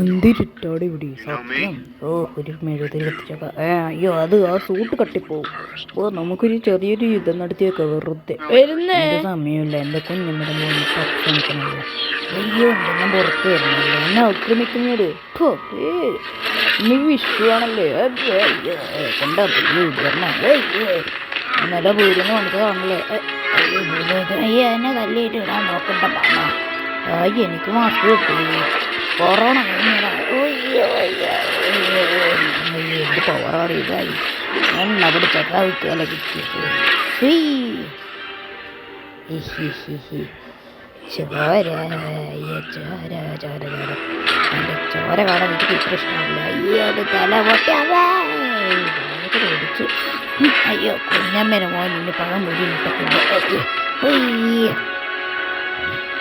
എന്തിരിട്ടാടി ഇവിടെ സത്യം. ഓ ഒരു മെഴുതിരി കത്തിച്ചേക്ക ഏ അയ്യോ അത് ആ സൂട്ട് കട്ടിപ്പോവും. ഓ നമുക്കൊരു ചെറിയൊരു യുദ്ധം നടത്തിയേക്ക വെറുതെ. സമയമില്ല. എന്റെ കുഞ്ഞമ്മയുടെ മോന് ഭക്ഷണിക്കണല്ലോ അയ്യോ എന്തെല്ലാം പുറത്ത് വരുന്നല്ലോ. എന്നെ ആക്രമിക്കുന്നത് ഏ നീ വിഷുവാണല്ലേ? കൊണ്ടാ അയ്യോ വരണം നില വീടിന് കാണിച്ചതാണല്ലേ ഏ, അയ്യോ എന്നെ തല്ലിയിട്ട് ഇടാൻ നോക്കണ്ട അയ്യോ എനിക്ക് മാസ്ക് കിട്ടി. കൊറോണ എന്ത് പവറാണ് ഇതായി ഞാൻ പിടിച്ചൊക്കെ ചക്കാവിക്കല കിട്ടിയത്. ചോര അയ്യോ ചോര ചോര ചോര. എന്റെ ചോര കാണാൻ എനിക്ക് ഇത്ര ഇഷ്ടമില്ല. അയ്യോ തല പൊട്ടിയാവേ അവ ഒടിച്ചു ഉം, അയ്യോ കുഞ്ഞമ്മേനെ മോൻ ഇനി പണം അയ്യോ ഉയ്യ്.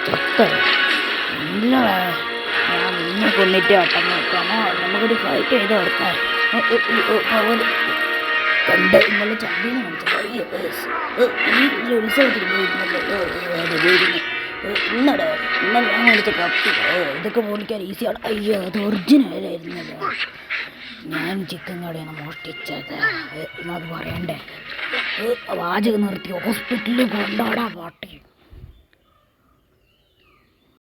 ചത്ത ഞാൻ കൊന്നിട്ട് ഓട്ടം നോക്കാമോ നമുക്കൊരു ഫൈറ്റ് ചെയ്ത് കൊടുക്കാം കണ്ട് ഇന്നലെ ചന്തിന്ന് കാണിച്ചത് ഈ ഒരു ഉത്സവത്തിന് പോയിരുന്നല്ലോ മേടിച്ച കത്തി ഇതൊക്കെ പൊളിക്കാൻ ഈസിയാണ്. അയ്യോ അത് ഒറിജിനലായിരുന്നത് ഞാൻ ചിക്കൻ കടയാണ് മോഷ്ടിച്ചത്. എന്നത് പറയണ്ടേ? വാചകം നിർത്തി. ഹോസ്പിറ്റലിൽ കൊണ്ടാടാ പാട്ടി.